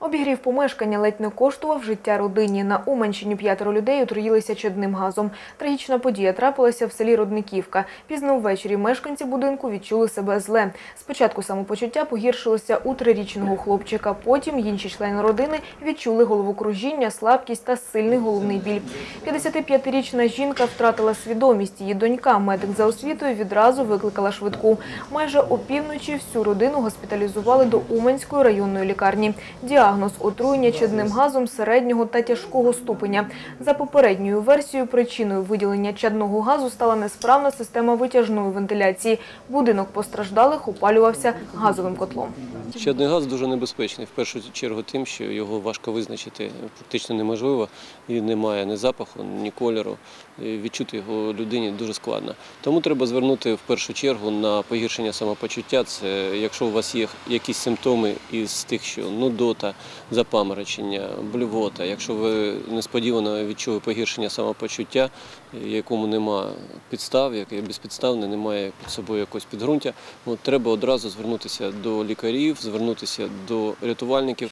Обігрів помешкання ледь не коштував життя родині. На Уманщині п'ятеро людей отруїлися чадним газом. Трагічна подія трапилася в селі Родниківка. Пізно ввечері мешканці будинку відчули себе зле. Спочатку самопочуття погіршилося у трирічного хлопчика. Потім інші члени родини відчули головокружіння, слабкість та сильний головний біль. 55-річна жінка втратила свідомість. Її донька, медик за освітою, відразу викликала швидку. Майже опівночі всю родину госпіталізували до Уманської районної лікарні. Діагноз – отруєння чадним газом середнього та тяжкого ступеня. За попередньою версією, причиною виділення чадного газу стала несправна система витяжної вентиляції. Будинок постраждалих опалювався газовим котлом. Чадний газ дуже небезпечний. В першу чергу тим, що його важко визначити практично неможливо. І немає ні запаху, ні кольору. Відчути його людині дуже складно. Тому треба звернути в першу чергу на погіршення самопочуття. Це якщо у вас є якісь симптоми із тих, що нудота, запаморочення, блювота. Якщо ви несподівано відчули погіршення самопочуття, якому нема підстав, яке безпідставне, немає під собою якогось підґрунтя, треба одразу звернутися до лікарів, звернутися до рятувальників